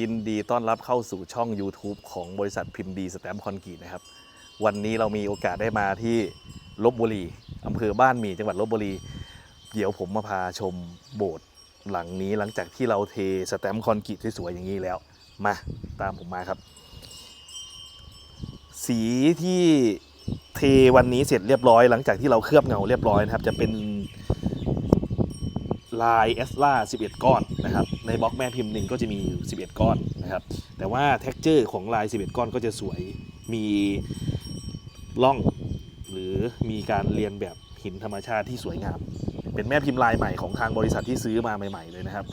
ยินดีต้อนรับเข้าสู่ช่อง YouTube ของบริษัทพิมพ์ดีสแตมป์คอนกรีตนะครับ วันนี้เรามีโอกาสได้มาที่ลบบุรีอำเภอบ้านหมี่จังหวัดลบบุรี เดี๋ยวผมมาพาชมโบสถ์หลังนี้หลังจากที่เราเทสแตมป์คอนกรีตสวยๆอย่างนี้แล้ว มาตามผมมาครับ สีที่เทวันนี้เสร็จเรียบร้อย หลังจากที่เราเคลือบเงาเรียบร้อยนะครับ จะเป็น ลายเอสล่า11 ก้อนนะครับในบล็อกแม่พิมพ์หนึ่งก็จะมีอยู่11 ก้อนนะครับแต่ว่าแท็กเจอร์ของลาย 11 ก้อนก็จะสวยมีล่องหรือมีการเรียนแบบหินธรรมชาติที่สวยงาม เป็นแม่พิมพ์ลายใหม่ของทางบริษัทที่ซื้อมาใหม่ ๆ เลยนะครับ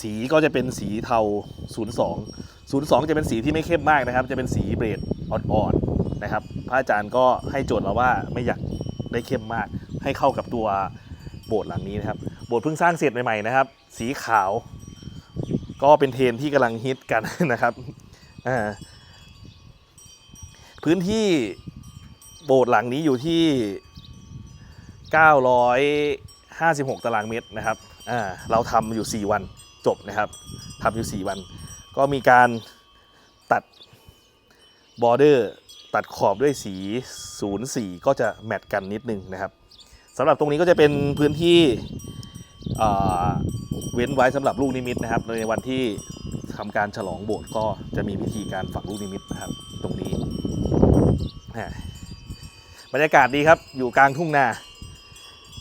สีก็จะเป็นสีเทา 02 02 จะเป็นสีที่ไม่เข้มมากนะครับ จะเป็นสีเบรดอ่อนๆนะครับ พระอาจารย์ก็ให้โจทย์เราว่าไม่อยากได้เข้มมาก ให้เข้ากับตัว โบสถ์หลังนี้นะครับ โบสถ์เพิ่งสร้างเสร็จใหม่ๆนะครับ สีขาว ก็เป็นเทรนที่กำลังฮิตกันนะครับพื้นที่โบสถ์หลังนี้อยู่ที่ 956 ตารางเมตรนะครับเราทำอยู่ 4 วันจบนะครับทำอยู่ 4 วัน ก็มีการตัดบอร์เดอร์ตัดขอบด้วยสี 04 ก็จะแมทกันนิดนึงนะครับ สำหรับตรงนี้ก็จะเป็นพื้นที่เว้นไว้สำหรับลูกนิมิตนะครับ ในวันที่ทำการฉลองโบสถ์ก็จะมีพิธีการฝังลูกนิมิตนะครับตรงนี้บรรยากาศดีครับอยู่กลางทุ่งนา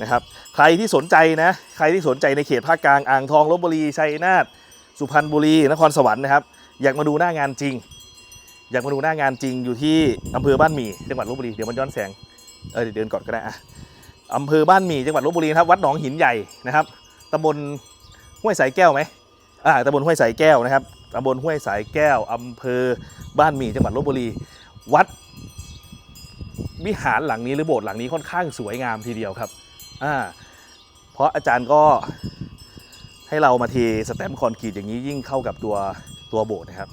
นะครับ ใครที่สนใจนะใครที่สนใจในเขตภาคกลางอ่างทองลบบุรีชัยนาทสุพรรณบุรีนครสวรรค์นะครับ อยากมาดูหน้างานจริง อยากมาดูหน้างานจริงอยู่ที่อำเภอบ้านหมี่จังหวัดลบบุรีเดี๋ยวมันย้อนแสงเออเดี๋ยวเดินก่อนก็ได้อะ อำเภอบ้านหมี่จังหวัดลบบุรีครับวัดหนองหินใหญ่นะครับตำบลห้วยสายแก้วไหมอ่าตำบลห้วยสายแก้วนะครับตำบลห้วยสายแก้วอำเภอบ้านหมี่จังหวัดลบบุรี วัดวิหารหลังนี้หรือโบสถ์หลังนี้ค่อนข้างสวยงามทีเดียวครับอ่าเพราะอาจารย์ก็ให้เรามาเทสแตมป์คอนกรีตอย่างนี้ยิ่งเข้ากับตัวตัวโบสถ์นะครับ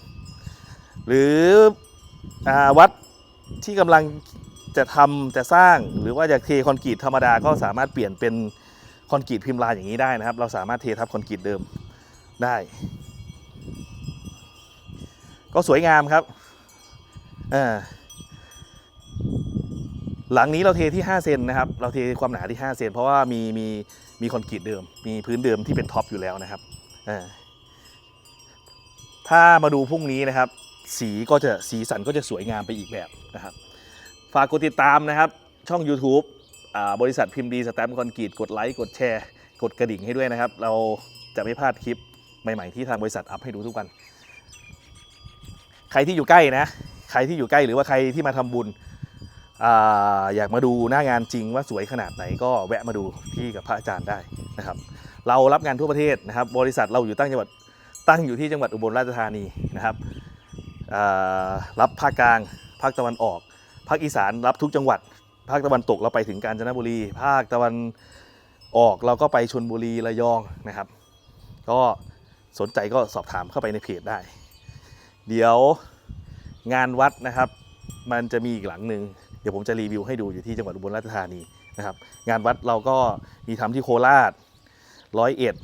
หรืออาวัดที่กำลัง จะทำจะสร้างหรือว่าจะเทคอนกรีตธรรมดาก็สามารถเปลี่ยนเป็นคอนกรีตพิมพ์ลายอย่างนี้ได้นะครับ เราสามารถเททับคอนกรีตเดิมได้ ก็สวยงามครับอ่าหลังนี้เราเทที่ 5 เซนนะครับ เราเทความหนาที่ 5 เซนเพราะว่ามีมีมีคอนกรีตเดิม มีพื้นเดิมที่เป็นท็อปอยู่แล้วนะครับถ้ามาดูพรุ่งนี้นะครับ สีก็จะสีสันก็จะสวยงามไปอีกแบบนะครับ ฝากกดติดตามนะครับ ช่อง YouTube อบริษัทพิมพ์ดีสแตมป์คอนกรีตกดไลค์กดแชร์ กดกระดิ่งให้ด้วยนะครับ เราจะไม่พลาดคลิปใหม่ๆที่ทางบริษัทอัพให้ดูทุกวัน ใครที่อยู่ใกล้นะ ใครที่อยู่ใกล้หรือว่าใครที่มาทำบุญออยากมาดูหน้างานจริงว่าสวยขนาดไหนก็แวะมาดูที่กับพระอาจารย์ได้นะครับ เรารับงานทั่วประเทศนะครับ บริษัทเราอยู่ตั้งจังหวัดตั้งอยู่ที่จังหวัดอุบลราชธานีนะครับรับภาคกลางภาคตะวันออก ภาคอีสานรับทุกจังหวัด ภาคตะวันตกเราไปถึงกาญจนบุรี ภาคตะวันออกเราก็ไปชนบุรีระยองนะครับ ก็สนใจก็สอบถามเข้าไปในเพจได้ เดี๋ยวงานวัดนะครับ มันจะมีอีกหลังหนึ่งเดี๋ยวผมจะรีวิวให้ดูอยู่ที่จังหวัดอุบลราชธานีนะครับ งานวัดเราก็มีทำที่โคราชร้อยเอ็ด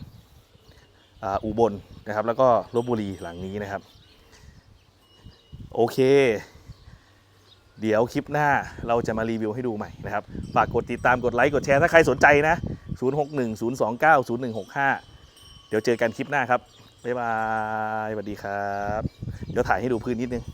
อุบลนะครับ แล้วก็ลบบุรีหลังนี้นะครับ โอเค เดี๋ยวคลิปหน้าเราจะมารีวิวให้ดูใหม่นะครับฝากกดติดตามกดไลค์กดแชร์ถ้าใครสนใจนะ 061 029 0165 เดี๋ยวเจอกันคลิปหน้าครับบ๊ายบายสวัสดีครับ เดี๋ยวถ่ายให้ดูพื้นนิดนึง